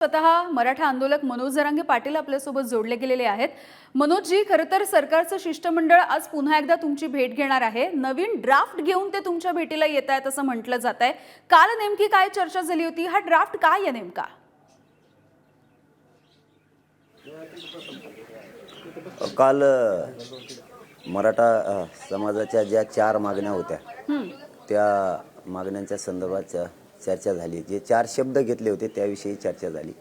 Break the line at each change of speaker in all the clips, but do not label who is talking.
स्वतः मराठा आंदोलक मनोज जरांगे पाटील आपल्यासोबत जोडले गेलेले आहेत. मनोजजी खरं तर सरकारचं शिष्टमंडळ आज पुन्हा एकदा तुमची भेट घेणार आहे. नवीन ड्राफ्ट घेऊन ते तुमच्या भेटीला येत आहेत असं म्हटलं जात आहे. काल नेमकी काय चर्चा झाली होती? हा ड्राफ्ट काय आहे नेमका?
काल मराठा समाजाच्या ज्या चार मागण्या होत्या त्या मागण्यांच्या संदर्भात चर्चा झाली. जे चार शब्द घेतले होते त्याविषयी चर्चा झाली.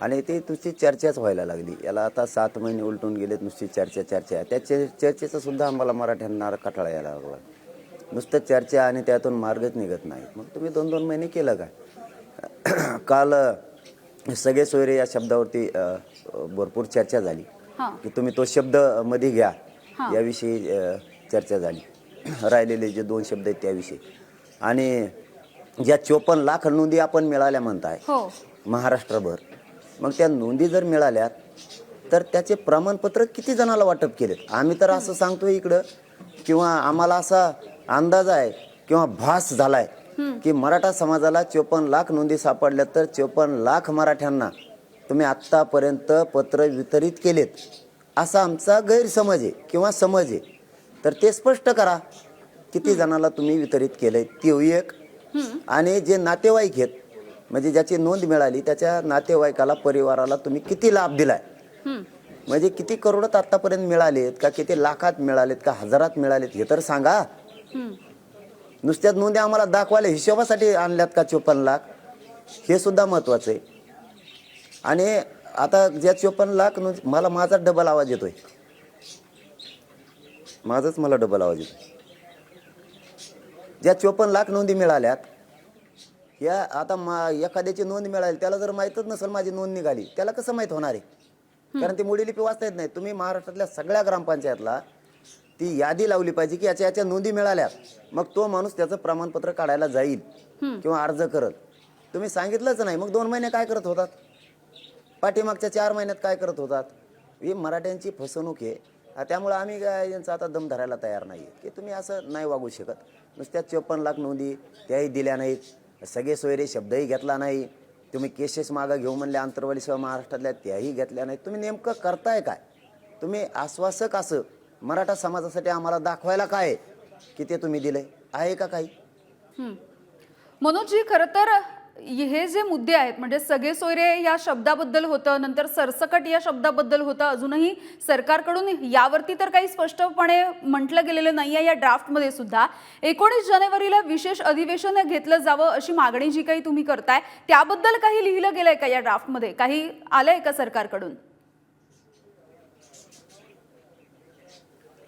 आणि ते नुसती चर्चाच व्हायला लागली. याला आता सात महिने उलटून गेलेत नुसती चर्चा चर्चा. त्या चर्चेचं सुद्धा आम्हाला मराठ्यांना कटाळा यायला लागला. नुसतं चर्चा आणि त्यातून मार्गच निघत नाही. मग तुम्ही दोन दोन महिने केलं काय काल सगळे सोयरे या शब्दावरती भरपूर चर्चा झाली. की तुम्ही तो शब्दमध्ये घ्या. याविषयी चर्चा झाली. राहिलेले जे दोन शब्द आहेत त्याविषयी. आणि ज्या चोपन्न लाख नोंदी आपण मिळाल्या म्हणताय
हो.
महाराष्ट्रभर. मग त्या नोंदी जर मिळाल्या तर त्याचे प्रमाणपत्र किती जणाला वाटप केलेत? आम्ही तर असं सांगतोय इकडं किंवा आम्हाला असा अंदाज आहे किंवा भास झालाय की मराठा समाजाला चोपन्न लाख नोंदी सापडल्या तर चोपन्न लाख मराठ्यांना तुम्ही आत्तापर्यंत पत्र वितरित केलेत असा आमचा गैरसमज आहे किंवा समज आहे. तर ते स्पष्ट करा किती जणाला तुम्ही वितरित केलंय ते एक. आणि जे नातेवाईक आहेत म्हणजे ज्याची नोंद मिळाली त्याच्या नातेवाईकाला परिवाराला तुम्ही किती लाभ दिलाय? म्हणजे किती करोडात आतापर्यंत मिळालेत का किती लाखात मिळालेत का हजारात मिळालेत हे तर सांगा. नुसत्याच नोंदी आम्हाला दाखवायला हिशोबासाठी आणल्यात का चोपन्न लाख? हे सुद्धा महत्वाचं आहे. आणि आता ज्या चोपन्न लाख नोंद मला माझा डबल आवाज येतोय. माझाच मला डबल आवाज येतोय. ज्या चोपन्न लाख नोंदी मिळाल्यात या आता मा एखाद्याची नोंद मिळाली त्याला जर माहीतच नसेल माझी नोंद निघाली त्याला कसं माहीत होणार आहे? कारण ती मुडी लिपी वाचता येत नाही. तुम्ही महाराष्ट्रातल्या सगळ्या ग्रामपंचायतला ती यादी लावली पाहिजे की याच्या याच्या नोंदी मिळाल्या मग तो माणूस त्याचं प्रमाणपत्र काढायला जाईल किंवा अर्ज करत तुम्ही सांगितलंच नाही मग दोन महिने काय करत होतात? पाठीमागच्या चार महिन्यात काय करत होतात? ही मराठ्यांची फसवणूक आहे. त्यामुळं आम्ही काय यांचा आता दम धरायला तयार नाही की तुम्ही असं नाही वागू शकत. नुसत्या चोपन्न लाख नोंदी त्याही दिल्या नाहीत. सगळे सोयरे शब्दही घेतला नाही. तुम्ही केसेस मागं घेऊ म्हणले सेवा महाराष्ट्रातल्या त्याही घेतल्या नाहीत. तुम्ही नेमकं करताय काय? तुम्ही आश्वासक असं मराठा समाजासाठी आम्हाला दाखवायला काय? आहे की ते तुम्ही दिलंय? आहे का काही?
मनोजी खरं तर हे जे मुद्दे आहेत म्हणजे सगळे सोयरे या शब्दाबद्दल होतं नंतर सरसकट या शब्दाबद्दल होतं अजूनही सरकारकडून यावरती तर काही स्पष्टपणे म्हटलं गेलेलं नाही आहे या ड्राफ्टमध्ये सुद्धा. एकोणीस जानेवारीला विशेष अधिवेशन घेतलं जावं अशी मागणी जी काही तुम्ही करताय त्याबद्दल काही लिहिलं गेलंय का या ड्राफ्टमध्ये? काही आलंय का सरकारकडून?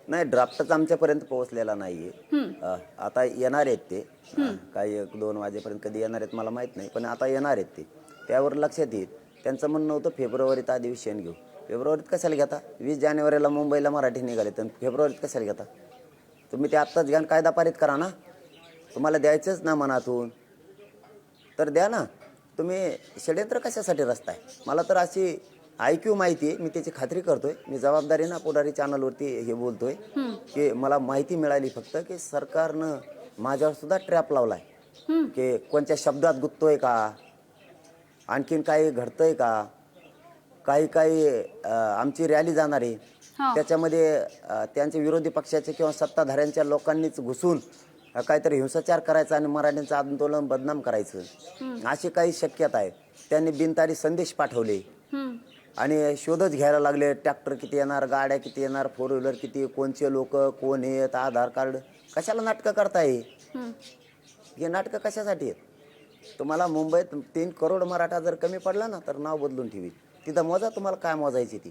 नाही ड्राफ्टच आमच्यापर्यंत पोहोचलेला नाहीये. आता येणार आहेत ते. काही एक दोन वाजेपर्यंत कधी येणार आहेत मला माहीत नाही पण आता येणार आहेत ते. त्यावर लक्षात येईल. त्यांचं म्हणणं होतं फेब्रुवारीत अधिवेशन घेऊ. फेब्रुवारीत कशाला घेता? वीस जानेवारीला मुंबईला मराठी निघाले तर फेब्रुवारीत कशाला घेता? तुम्ही ते आत्ताच घ्या कायदा पारित करा ना. तुम्हाला द्यायचंच ना मनातून. तर द्या ना. तुम्ही षडयंत्र कशासाठी रचताय? मला तर अशी ऐक्यू माहिती आहे. मी त्याची खात्री करतोय. मी जबाबदारी ना पुढारी चॅनलवरती हे बोलतोय की मला माहिती मिळाली फक्त की सरकारनं माझ्यावर सुद्धा ट्रॅप लावलाय. की कोणत्या शब्दात गुंततोय का? आणखीन काही घडतंय का? काही काही अं, आमची रॅली जाणार. आहे
हा.
त्याच्यामध्ये अं, त्यांच्या विरोधी पक्षाचे किंवा सत्ताधाऱ्यांच्या लोकांनीच घुसून अं, काहीतरी हिंसाचार करायचा आणि मराठ्यांचं आंदोलन बदनाम करायचं. अशी काही शक्यता आहे. त्यांनी बिनतारी संदेश पाठवले.
हं,
आणि शोधच घ्यायला लागले. ट्रॅक्टर किती येणार गाड्या किती येणार फोर व्हीलर किती कोणचे लोक कोण आहेत आधार कार्ड कशाला नाटकं करताय?
हं.
हे नाटकं कशासाठी आहेत? तुम्हाला मुंबईत तीन करोड मराठा जर कमी पडला ना तर नाव बदलून ठेवी तिथं मोजा तुम्हाला काय मोजायची ती?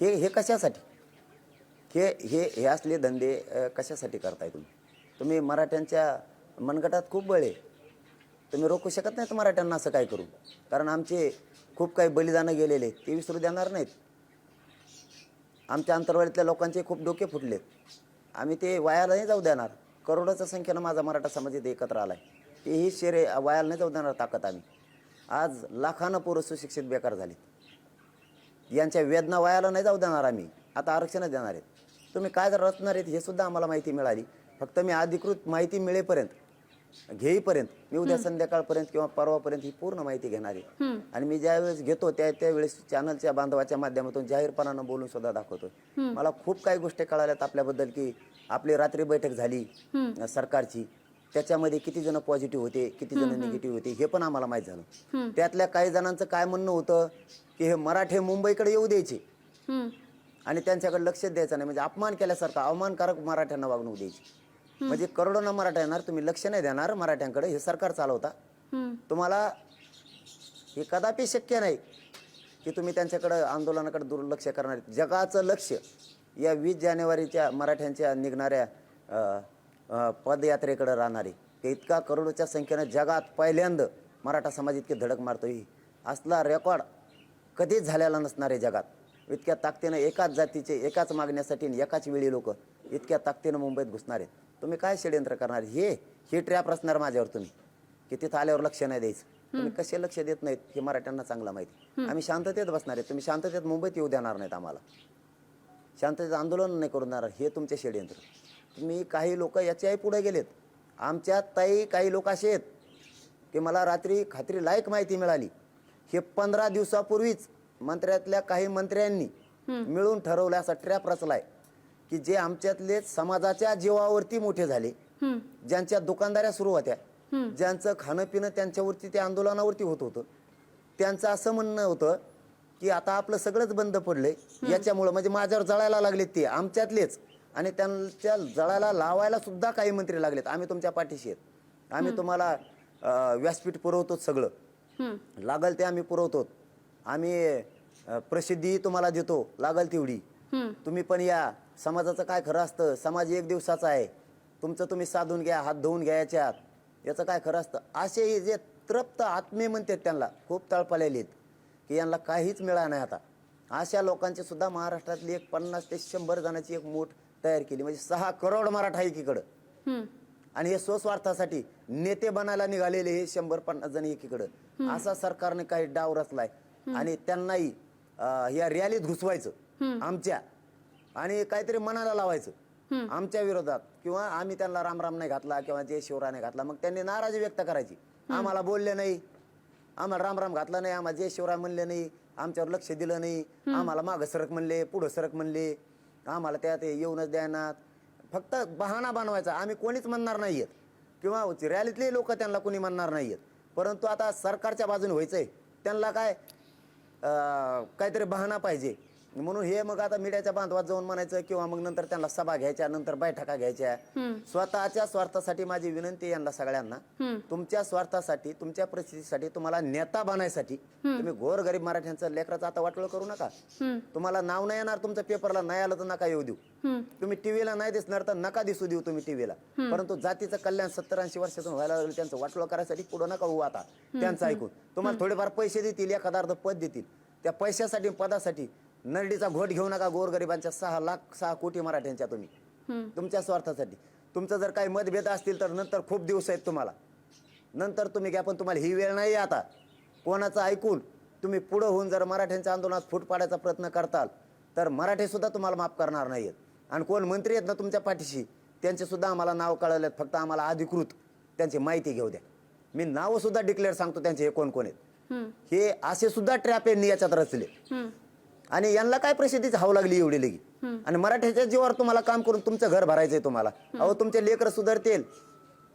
हे हे कशासाठी? हे हे हे असले धंदे कशासाठी करताय तुम्ही? तुम्ही मराठ्यांच्या मनगटात खूप बळ आहे. तुम्ही रोखू शकत नाहीत मराठ्यांना असं काय करू कारण आमचे खूप काही बलिदानं गेलेले आहेत ते विसरू देणार नाहीत. आमच्या अंतर्वाडीतल्या लोकांचे खूप डोके फुटलेत. आम्ही ते वायाला नाही जाऊ देणार. करोडोच्या संख्येनं माझा मराठा समाज इथे एकत्र आलाय. तेही शेरे वायाला नाही जाऊ देणार ताकद आम्ही. आज लाखानं पोरं सुशिक्षित बेकार झालीत. यांच्या वेदना वायाला नाही जाऊ देणार आम्ही. आता आरक्षणच देणार आहेत. तुम्ही काय जर रचणार आहेत हे सुद्धा आम्हाला माहिती मिळाली. फक्त मी अधिकृत माहिती मिळेपर्यंत घेईपर्यंत मी उद्या संध्याकाळपर्यंत किंवा परवापर्यंत ही पूर्ण माहिती घेणार आहे. आणि मी ज्यावेळेस घेतो त्या त्यावेळेस चॅनलच्या बांधवाच्या माध्यमातून जाहीरपणानं बोलून सुद्धा दाखवतो मला खूप काही गोष्टी कळाल्यात आपल्याबद्दल की आपली रात्री बैठक झाली सरकारची. त्याच्यामध्ये किती जण पॉझिटिव्ह होते किती जण निगेटिव्ह होते हे पण आम्हाला माहीत झालं. त्यातल्या काही जणांचं काय म्हणणं होतं की हे मराठे मुंबईकडे येऊ द्यायचे. आणि त्यांच्याकडे लक्ष द्यायचं नाही. म्हणजे अपमान केल्यासारखं अवमानकारक मराठ्यांना वागणूक द्यायची. म्हणजे करोडोना मराठा येणार तुम्ही लक्ष नाही देणार मराठ्यांकडे हे सरकार चालवता. तुम्हाला हे कदापि शक्य नाही की तुम्ही त्यांच्याकडे आंदोलनाकडे दुर्लक्ष करणार. जगाचं लक्ष या वीस जानेवारीच्या मराठ्यांच्या निघणाऱ्या पदयात्रेकडे राहणारे की इतका करोडोच्या संख्येनं जगात पहिल्यांदा मराठा समाज इतके धडक मारतोय. असला रेकॉर्ड कधीच झालेला नसणार आहे जगात. इतक्या ताकदीनं एकाच जातीचे एकाच मागण्यासाठी एकाच वेळी लोक इतक्या ताकदीनं मुंबईत घुसणार आहेत. तुम्ही काय षडयंत्र करणार? हे हे ट्रॅप असणार माझ्यावर तुम्ही. की तिथं आल्यावर लक्ष नाही द्यायचं. तुम्ही कसे लक्ष देत नाहीत हे मराठ्यांना चांगलं माहिती. आम्ही शांततेत बसणार आहेत तुम्ही शांततेत मुंबईत येऊ देणार नाहीत आम्हाला. शांततेत आंदोलन नाही करून देणार. हे तुमचे षडयंत्र. तुम्ही काही लोक याच्याही पुढे गेलेत. आमच्यात ताई काही लोक असे आहेत की मला रात्री खात्री लायक माहिती मिळाली. हे पंधरा दिवसापूर्वीच मंत्र्यातल्या काही मंत्र्यांनी मिळून ठरवलं असा ट्रॅप रचलाय. की जे आमच्यातले समाजाच्या जीवावरती मोठे झाले ज्यांच्या दुकानदाऱ्या सुरू होत्या ज्यांचं खाणं पिणं त्यांच्यावरती त्या आंदोलनावरती होत होतं. त्यांचं असं म्हणणं होतं की आता आपलं सगळंच बंद पडलंय. याच्यामुळं म्हणजे माझ्यावर जळायला लागलेत ते आमच्यातलेच. आणि त्यांच्या जळायला लावायला सुद्धा काही मंत्री लागलेत. आम्ही तुमच्या पाठीशी आहेत. आम्ही तुम्हाला अं, व्यासपीठ पुरवतो सगळं.
हम्म.
लागल ते आम्ही पुरवतो आम्ही अं, प्रसिद्धी तुम्हाला देतो. लागल तेवढी.
हम्म.
तुम्ही पण या. समाजाचं काय खरं असतं? समाज एक दिवसाचा आहे. तुमचं तुम्ही साधून घ्या हात धुवून घ्या याच्यात. याचं काय खरं असतं? असे जे तृप्त आत्मे म्हणतात त्यांना खूप तळपलेले आहेत की यांना काहीच मिळालं नाही आता. अशा लोकांची सुद्धा महाराष्ट्रातली एक पन्नास ते शंभर जणांची एक मूठ तयार केली. म्हणजे सहा करोड मराठा एकीकडं. आणि हे स्वस्वार्थासाठी नेते बनायला निघालेले हे शंभर पन्नास जण एकीकडं. असा सरकारने काही डाव रचलाय. आणि त्यांनाही या रॅलीत घुसवायचं. आमच्या आणि काहीतरी मनाला लावायचं. आमच्या विरोधात. किंवा आम्ही त्यांना रामराम नाही घातला किंवा जय शिवराय नाही घातला मग त्यांनी नाराजी व्यक्त करायची. आम्हाला बोलले नाही. आम्हाला रामराम घातला नाही आम्हाला जय शिवराय म्हणले नाही आमच्यावर लक्ष दिलं नाही. आम्हाला मागं सरक म्हणले पुढं सरक म्हणले. आम्हाला त्यात येऊनच द्यायनात फक्त बहाणा बनवायचा. आम्ही कोणीच म्हणणार नाहीयेत. किंवा रॅलीतले लोक त्यांना कोणी म्हणणार नाहीयेत. परंतु आता सरकारच्या बाजूने व्हायचंय. त्यांना काय काहीतरी बहाणा पाहिजे. म्हणून हे मग आता मीडियाच्या बांधवात जाऊन म्हणायचं किंवा मग नंतर त्यांना सभा घ्यायच्या नंतर बैठका घ्यायच्या. स्वतःच्या स्वार्थासाठी माझी विनंती यांना सगळ्यांना. तुमच्या स्वार्थासाठी तुमच्या परिस्थितीसाठी तुम्हाला नेता बनायसाठी तुम्ही गोरगरीब मराठ्यांचं लेकराचं आता वाटोळ करू नका. तुम्हाला नाव नाही येणार तुमच्या पेपरला नाही आलं तर नका येऊ देऊ. तुम्ही टीव्हीला नाही दिसणार तर नका दिसू देऊ तुम्ही टीव्हीला. परंतु जातीचं कल्याण सत्तर ऐंशी वर्षातून व्हायला लागलं त्यांचं वाटोळ करायसाठी पुढं नका होऊ आता. त्यांचं ऐकून. तुम्हाला थोडेफार पैसे देतील एखादा अर्ध पद देतील. त्या पैशासाठी पदासाठी नरडीचा घोट घेऊ नका गोरगरिबांच्या सहा लाख सहा कोटी मराठ्यांच्या तुम्ही. तुमच्या स्वार्थासाठी. तुमचं जर काही मतभेद असतील तर नंतर खूप दिवस आहेत तुम्हाला. नंतर तुम्ही घ्या पण तुम्हाला ही वेळ नाही आता. कोणाचं ऐकून तुम्ही पुढं होऊन जर मराठ्यांच्या आंदोलनात फूट पाडायचा प्रयत्न करताल तर मराठी सुद्धा तुम्हाला माफ करणार नाहीत आणि कोण मंत्री आहेत ना तुमच्या पाठीशी त्यांचे सुद्धा आम्हाला नाव कळवलेत फक्त आम्हाला अधिकृत त्यांची माहिती घेऊ द्या. मी नावं सुद्धा डिक्लेअर सांगतो त्यांचे हे कोण कोण आहेत हे असे सुद्धा ट्रॅप यांनी याच्यात रचले. आणि यांना काय प्रसिद्धीची हाव लागली एवढी लगी. आणि मराठ्याच्या जीवावर तुम्हाला काम करून तुमचं घर भरायचंय तुम्हाला. अहो तुमचे लेकर सुधारतील.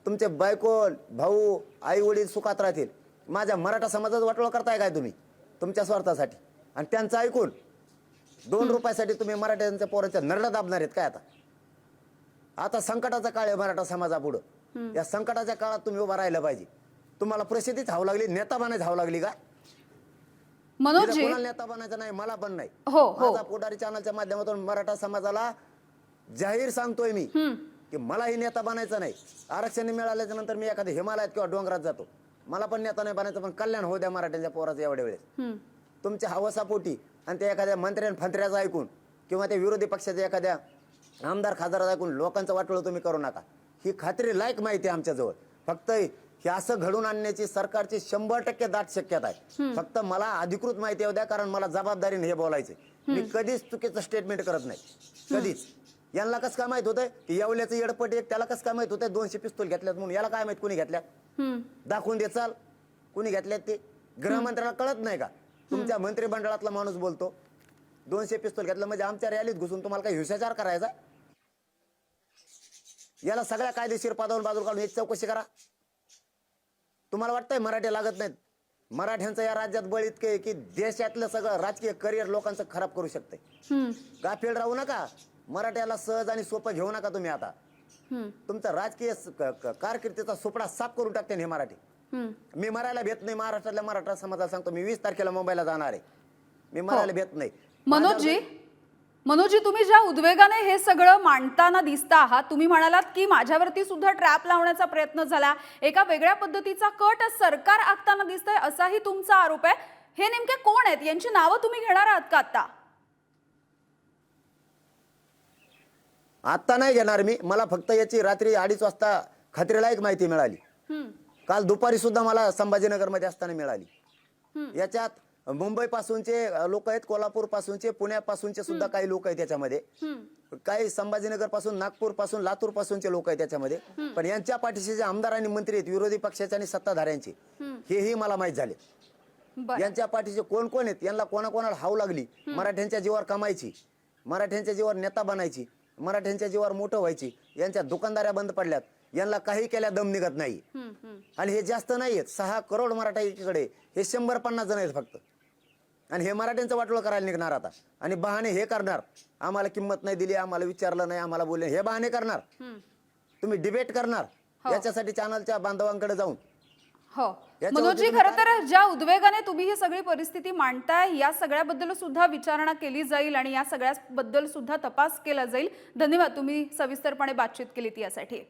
तुमचे बायको भाऊ आई वडील सुखात राहतील. माझ्या मराठा समाजात वाटोळ करताय काय तुम्ही? तुमच्या स्वार्थासाठी. आणि त्यांचं ऐकून दोन रुपयासाठी तुम्ही मराठ्यांच्या पोरांच्या नरडा दाबणार आहेत काय आता? आता संकटाचा काळ आहे मराठा समाजापुढं. या संकटाच्या काळात तुम्ही उभा राहिलं पाहिजे. तुम्हाला प्रसिद्धीच हाव लागली नेता बनायची हाव लागली का?
मनोजजी
तिला कोणाला नेता बनायचं नाही मला पण नाही.
हो हो.
माझा पुढारी चॅनलच्या माध्यमातून मराठा समाजाला जाहीर सांगतोय मी की मलाही नेता बनायचं नाही. आरक्षण मिळाल्याच्या नंतर मी एखाद्या हिमालयात किंवा डोंगरात जातो. मला पण नेता नाही बनायचं पण कल्याण होऊ द्या मराठ्यांच्या पोराचं एवढ्या वेळेस.
हम्म.
तुमच्या हवसापोटी आणि त्या एखाद्या मंत्र्यां फंत्र्याचं ऐकून किंवा त्या विरोधी पक्षाच्या एखाद्या आमदार खासदाराचं ऐकून लोकांचं वाटोळ तुम्ही करू नका. ही खात्री लायक माहिती आहे आमच्याजवळ. फक्त हे असं घडून आणण्याची सरकारची शंभर टक्के दाट शक्यता आहे. फक्त मला अधिकृत माहिती येऊ द्या कारण मला जबाबदारीने हे बोलायचं. मी कधीच चुकीचं स्टेटमेंट करत नाही. कधीच. यांना कसं काय माहीत होतं की येवल्याचं येडपट एक त्याला कसं काय माहीत होतं दोनशे पिस्तूल घेतल्यात म्हणून. याला काय माहीत कोणी घेतल्यात. दाखवून दे चाल. कोणी घेतल्यात ते? गृहमंत्र्याला कळत नाही का? तुमच्या मंत्रिमंडळातला माणूस बोलतो दोनशे पिस्तूल घेतलं म्हणजे आमच्या रॅलीत घुसून तुम्हाला काही हिंसाचार करायचा? याला सगळ्या कायदेशीर पदावरून बाजूला काढून याची चौकशी करा. तुम्हाला वाटतंय मराठी लागत नाहीत? मराठ्यांचं या राज्यात बळ इतके आहे की देशातलं सगळं राजकीय करिअर लोकांचं खराब करू शकते
हम्म.
गाफील राहू नका. मराठ्याला सहज आणि सोपं घेऊ नका तुम्ही आता.
हम्म.
तुमचा राजकीय स- क- क- कारकिर्दीचा सुपडा साफ करून टाकते हे मराठी.
हम्म.
मी मरायला भेट नाही महाराष्ट्रातल्या मराठा समाजाला सांगतो मी वीस तारखेला मुंबईला जाणार आहे. मी मरायला भेट नाही.
मनोजजी? मनोजजी तुम्ही ज्या उद्वेगाने हे सगळं मांडताना दिसता आहात तुम्ही म्हणालात की माझ्यावरती सुद्धा ट्रॅप लावण्याचा प्रयत्न झाला. एका वेगळ्या पद्धतीचा कट सरकार आखताना दिसतंय असाही तुमचा आरोप आहे. हे नेमके कोण आहेत? यांची नावं तुम्ही घेणार आहात का आता
आत्ता नाही घेणार मी. मला फक्त याची रात्री अडीच वाजता खात्रीलायक माहिती मिळाली. काल दुपारी सुद्धा मला संभाजीनगरमध्ये असताना मिळाली. याच्यात मुंबई पासूनचे लोक आहेत कोल्हापूर पासूनचे पुण्यापासूनचे सुद्धा काही लोक आहेत त्याच्यामध्ये. काही संभाजीनगरपासून नागपूरपासून लातूर पासूनचे लोक आहेत त्याच्यामध्ये पण यांच्या पाठीशी जे आमदार आणि मंत्री आहेत विरोधी पक्षाचे आणि सत्ताधाऱ्यांचे हेही मला माहीत झाले. यांच्या पाठीचे कोण कोण आहेत? यांना कोणाकोणाला हाव लागली? मराठ्यांच्या जीवावर कमायची मराठ्यांच्या जीवावर नेता बनायची मराठ्यांच्या जीवावर मोठं व्हायची यांच्या दुकानदाऱ्या बंद पडल्यात यांना काही केल्या दम निघत नाही. आणि हे जास्त नाही आहेत सहा करोड मराठा एकीकडे हे शंभर पन्नास जण आहेत फक्त. आणि हे मराठ्यांचं वाटोळं करायला निघणार आता. आणि बहाणे हे करणार. आम्हाला किंमत नाही दिली आम्हाला विचारलं नाही आम्हाला बोलले. हे बहाणे करणार. तुम्ही डिबेट करणार.
हो.
याच्यासाठी चॅनलच्या बांधवांकडे जाऊन.
हो.
तुम्ही
खरं तर ज्या उद्वेगाने तुम्ही ही सगळी परिस्थिती मांडताय या सगळ्याबद्दल सुद्धा विचारणा केली जाईल आणि या सगळ्याबद्दल सुद्धा तपास केला जाईल. धन्यवाद तुम्ही सविस्तरपणे बातचीत केलीत यासाठी.